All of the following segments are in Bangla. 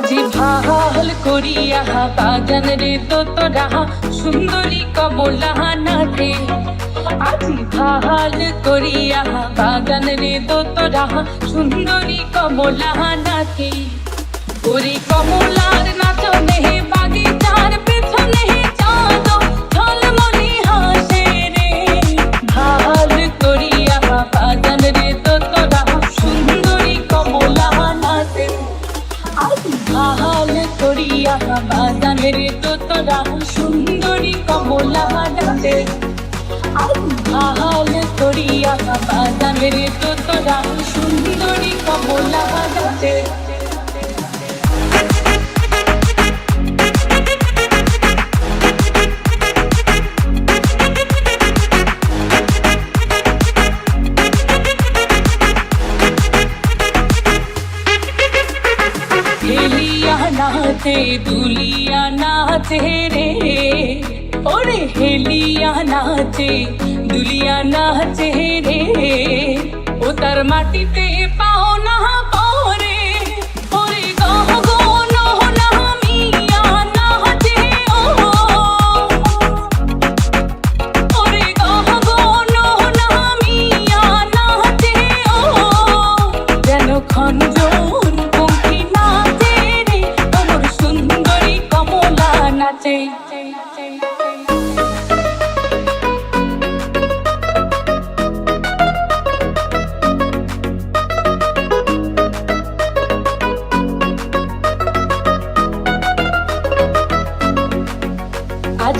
আজি ভালো করিয়া বাজান রে তোতরা সুন্দরী কমলা নাথে আজি ভালো করিয়া বাজান রে তোতরা সুন্দরী কমলা নাথে ওরে কমলার বাগানের তোতরা সুন্দরী কমলা নাচে ভালো করিয়া বাগানের তোতরা সুন্দরী কমলা নাচে হেলিয়া নাচে দুলিয়া নাচে রে ওরে হেলিয়া নাচে দুলিয়া নাচে রে ও তার মাটিতে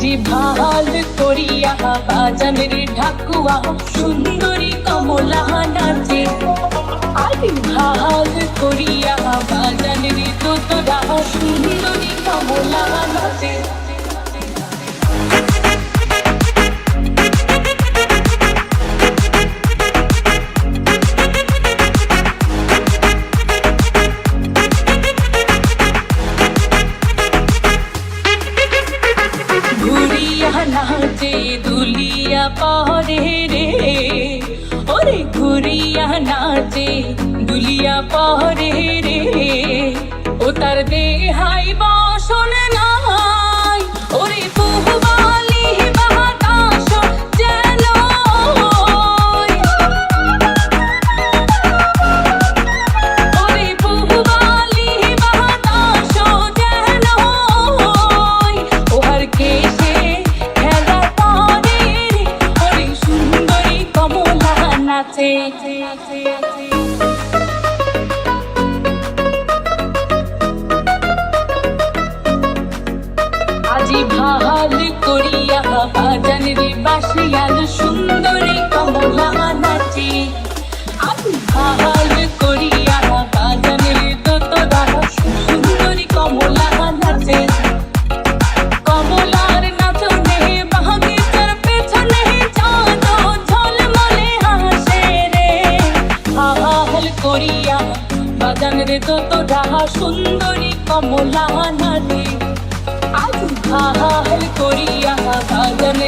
আজি ভালো করিয়া বাজানের ঢাকুয়া সুন্দরী কমলা নাচে। আজি ভালো করিয়া বাজানের দোতরা সুন্দরী নাচে দুলিয়া পরে রে। ওরে ঘুরিয়া নাচে দুলিয়া পরে রে। আজি সুন্দরী কমলা নদী আজ হাল করিয়া বাজান